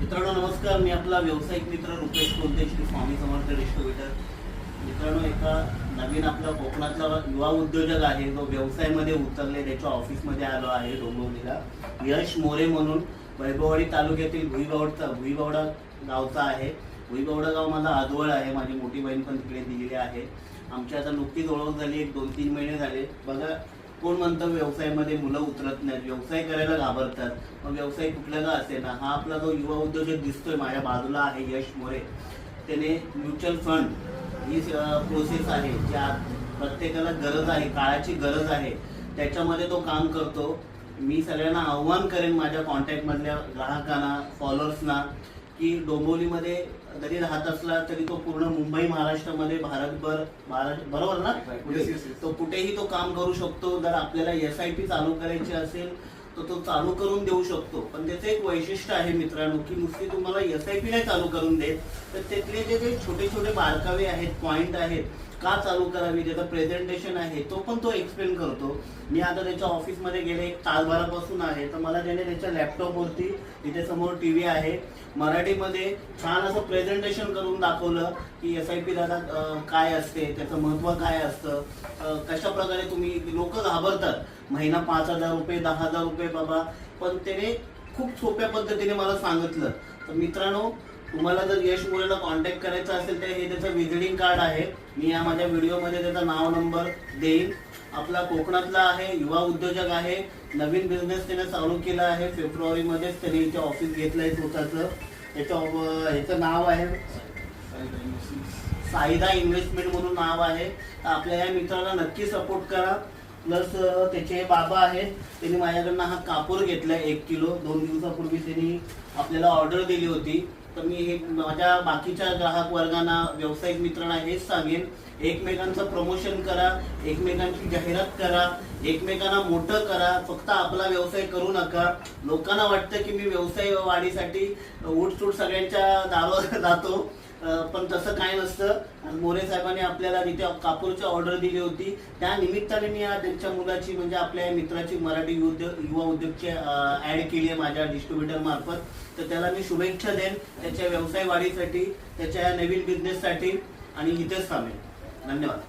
मित्रांनो नमस्कार. मी आपला व्यावसायिक मित्र रुपेश कोलते श्री स्वामी समर्थ डिस्ट्रीब्युटर. मित्रांनो एका नवीन आपला कोकणातला युवा उद्योजक आहे. जो व्यवसायामध्ये उतरले त्याच्या ऑफिसमध्ये आलो आहे डोंबिवलीला. यश मोरे म्हणून वैभववाडी तालुक्यातील भुईबावडचा भुईबावडा गावचा आहे. भुईबावडा गाव माझा आजवळ आहे. माझी मोठी बहीण पण तिकडे दिलेली आहे. आमची आता नुकतीच ओळख झाली. एक दोन तीन महिने झाले. बघा कोण म्हणतं व्यवसायामध्ये मुलं उतरत नाहीत व्यवसाय करायला घाबरतात. मग व्यवसाय कुठला का असेल ना हा आपला जो युवा उद्योजक दिसतोय माझ्या बाजूला आहे यश मोरे. त्याने म्युच्युअल फंड ही प्रोसेस आहे ज्या प्रत्येकाला गरज आहे काळाची गरज आहे. त्याच्यामध्ये तो काम करतो. मी सगळ्यांना आव्हान करेन माझ्या कॉन्टॅक्टमधल्या ग्राहकांना फॉलोअर्सना की डोंबिवलीमध्ये जरी राहत असला तरी तो पूर्ण मुंबई महाराष्ट्रामध्ये भारतभर महाराष्ट्र बरोबर ना. तो कुठेही तो काम करू शकतो. जर आपल्याला एस आय पी चालू करायची असेल तर तो चालू करून देऊ शकतो. पण त्याचं एक वैशिष्ट्य आहे मित्रांनो की नुसती तुम्हाला एस आय पी नाही चालू करून देत तर त्यातले जे जे छोटे छोटे बारकावे आहेत पॉइंट आहेत का चालू करावी त्याचं प्रेझेंटेशन आहे तो पण तो एक्सप्लेन करतो. मी आता त्याच्या ऑफिसमध्ये गेले एक तासभरापासून आहे. तर मला त्याने त्याच्या लॅपटॉपवरती तिथे समोर टी व्ही आहे. मराठीमध्ये छान असं प्रेझेंटेशन करून दाखवलं की एस आय पी दादा काय असते त्याचं महत्त्व काय असतं कशा प्रकारे तुम्ही लोक घाबरतात. महिना पाच हजार रुपये दहा हजार रुपये बाबा. पण त्याने खूप सोप्या पद्धतीने मला सांगितलं. तर मित्रांनो तुम्हाला जर यश मुलेला कॉन्टॅक्ट करायचा असेल तर हे त्याचं विजिटिंग कार्ड आहे. मी या माझ्या व्हिडिओमध्ये त्याचा नाव नंबर देईन. आपला कोकणातला आहे युवा उद्योजक आहे. नवीन बिझनेस त्याने चालू केला आहे. फेब्रुवारीमध्येच त्याने इथे ऑफिस घेतलंय स्वतःचं. त्याच्या ऑफ- ह्याचं नाव आहे साईदा इन्व्हेस्टमेंट म्हणून नाव आहे. तर आपल्या या मित्राला नक्की सपोर्ट करा. प्लस त्याचे बाबा आहेत. त्यांनी माझ्याकडनं हा कापूर घेतलाय एक किलो. दोन दिवसापूर्वी त्यांनी आपल्याला ऑर्डर दिली होती. तर मी हे माझ्या बाकीच्या ग्राहक वर्गांना व्यावसायिक मित्रांना हेच सांगेन. एकमेकांचं प्रमोशन करा एकमेकांची जाहिरात करा एकमेकांना मोठं करा. फक्त आपला व्यवसाय करू नका. लोकांना वाटतं की मी व्यवसाय वाढीसाठी उठसूट सगळ्यांच्या दारावर जातो. पण तसं काय नसतं. मोरे साहेबांनी आपल्याला तिथे कापूरची ऑर्डर दिली होती. त्या निमित्ताने मी त्यांच्या मुलाची म्हणजे आपल्या मित्राची मराठी युद्ध युवा उद्योगची ऍड केली आहे माझ्या डिस्ट्रीब्युटर मार्फत. तर त्याला मी शुभेच्छा देईन. त्याच्या व्यवसाय वाढीसाठी त्याच्या नवीन बिझनेससाठी आणि इथेच थांबेन. धन्यवाद.